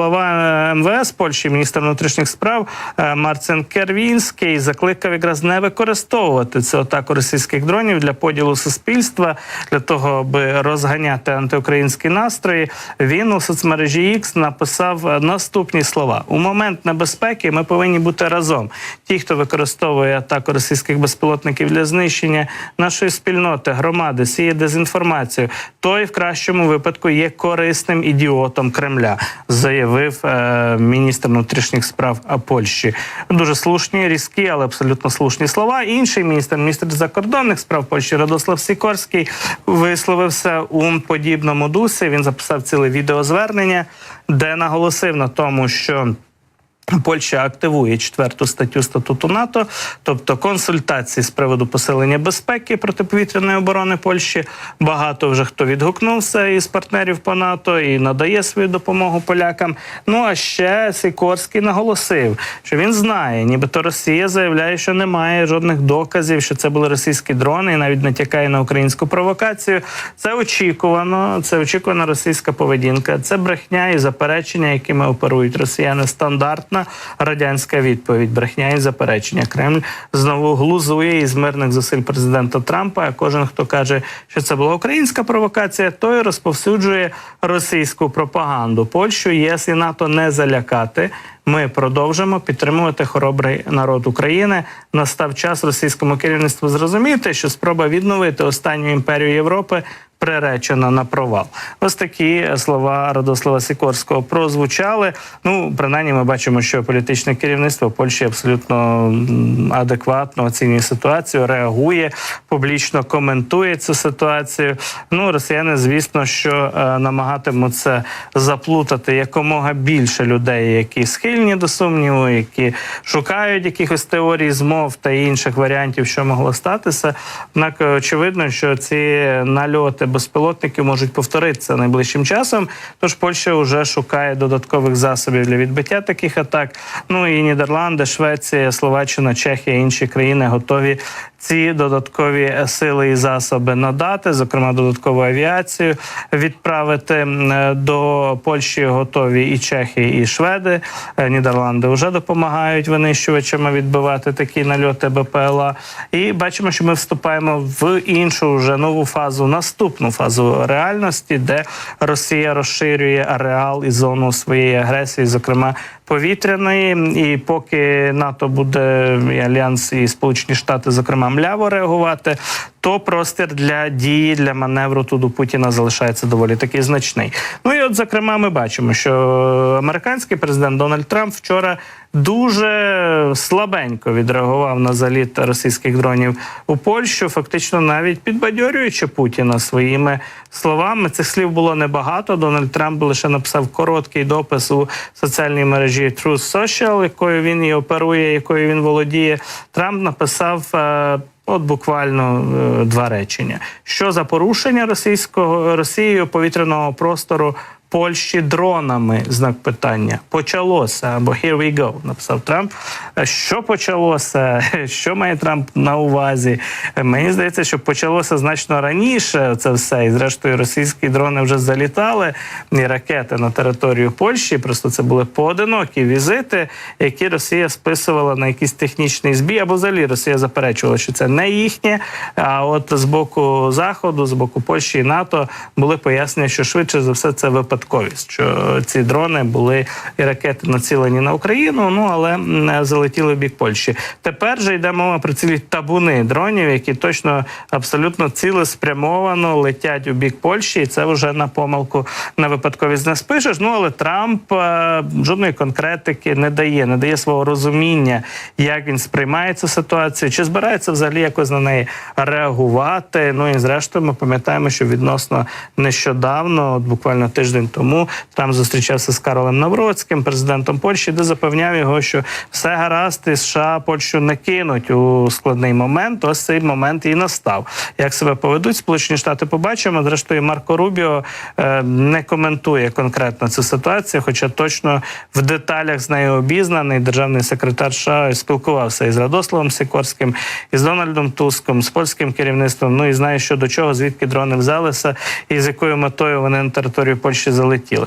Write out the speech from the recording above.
Голова МВС Польщі, міністр внутрішніх справ е, Марцин Кервінський закликав якраз не використовувати цю атаку російських дронів для поділу суспільства для того, аби розганяти антиукраїнські настрої. Він у соцмережі X написав е, наступні слова: у момент небезпеки ми повинні бути разом. Ті, хто використовує атаку російських безпілотників для знищення нашої спільноти, громади, сіє дезінформацію, той в кращому випадку є корисним ідіотом Кремля. Заявив е, міністр внутрішніх справ Польщі. Дуже слушні, різкі, але абсолютно слушні слова. Інший міністр, міністр закордонних справ Польщі Радослав Сікорський, висловився у подібному дусі. Він записав ціле відеозвернення, де наголосив на тому, що. Польща активує четверту статтю статуту НАТО, тобто консультації з приводу посилення безпеки протиповітряної оборони Польщі. Багато вже хто відгукнувся із партнерів по НАТО і надає свою допомогу полякам. Ну а ще Сікорський наголосив, що він знає, нібито Росія заявляє, що немає жодних доказів, що це були російські дрони, і навіть натякає на українську провокацію. Це очікувано. Це очікувана російська поведінка. Це брехня і заперечення, якими оперують росіяни. Стандартна радянська відповідь. Брехня і заперечення. Кремль знову глузує із мирних зусиль президента Трампа. А кожен, хто каже, що це була українська провокація, той розповсюджує російську пропаганду. Польщу ЄС і НАТО не залякати. Ми продовжимо підтримувати хоробрий народ України. Настав час російському керівництву зрозуміти, що спроба відновити останню імперію Європи приречена на провал. Ось такі слова Радослава Сікорського прозвучали. Ну, принаймні, ми бачимо, що політичне керівництво Польщі абсолютно адекватно оцінює ситуацію, реагує публічно коментує цю ситуацію. Ну, росіяни, звісно, що е, намагатимуться заплутати якомога більше людей, які схильні до сумніву, які шукають якихось теорій змов та інших варіантів, що могло статися. Однак е, очевидно, що ці нальоти безпілотників можуть повторитися найближчим часом. Тож Польща вже шукає додаткових засобів для відбиття таких атак. Ну і Нідерланди, Швеція, Словаччина, Чехія, інші країни готові ці додаткові сили і засоби надати, зокрема додаткову авіацію відправити до Польщі. Готові і Чехи, і Шведи. Е, Нідерланди вже допомагають винищувачами відбивати такі нальоти БПЛА. І бачимо, що ми вступаємо в іншу вже нову фазу, наступну фазу реальності, де Росія розширює ареал і зону своєї агресії, зокрема повітряної. І поки НАТО буде і альянс і Сполучені Штати, зокрема, мляво реагувати, то простір для дії для маневру тут у Путіна залишається доволі таки значний. Ну і от, зокрема, ми бачимо, що американський президент Дональд Трамп вчора дуже слабенько відреагував на заліт російських дронів у Польщу, фактично навіть підбадьорюючи Путіна своїми словами. Цих слів було небагато. Дональд Трамп лише написав короткий допис у соціальній мережі Truth Social, якою він і оперує, якою він володіє. Трамп написав. От буквально е, два речення: що за порушення російського Росією повітряного простору Польщі дронами? Знак питання почалося або «Here we go», написав Трамп. Е, Що почалося? Що має Трамп на увазі? Е, Мені здається, що почалося значно раніше це все. І зрештою російські дрони вже залітали і ракети на територію Польщі. Просто це були поодинокі візити, які Росія списувала на якийсь технічний збій, або взагалі Росія заперечувала, що це не їхнє. А от з боку заходу, з боку Польщі і НАТО були пояснення, що швидше за все це випадковість, що ці дрони були і ракети націлені на Україну, ну але м, залетіли в бік Польщі. Тепер же йде мова про цілі табуни дронів, які точно абсолютно цілеспрямовано летять у бік Польщі, і це вже на помилку на випадковість не спишеш. Ну але Трамп е, жодної конкретики не дає, не дає свого розуміння, як він сприймає цю ситуацію, чи збирається взагалі якось на неї реагувати. Ну і зрештою, ми пам'ятаємо, що відносно нещодавно, от буквально тиждень тому Трамп зустрічався з Карлом Навроцьким, президентом Польщі, де запевняв його, що все гаразд, і США Польщу не кинуть у складний момент. Ось цей момент і настав. Як себе поведуть Сполучені Штати, побачимо. Зрештою, Марко Рубіо е, не коментує конкретно цю ситуацію, хоча точно в деталях з нею обізнаний. Державний секретар США спілкувався із Радославом Сікорським, із Дональдом Туском, з польським керівництвом. Ну і знає, що до чого, звідки дрони взялися, і з якою метою вони на територію Польщі залетіли.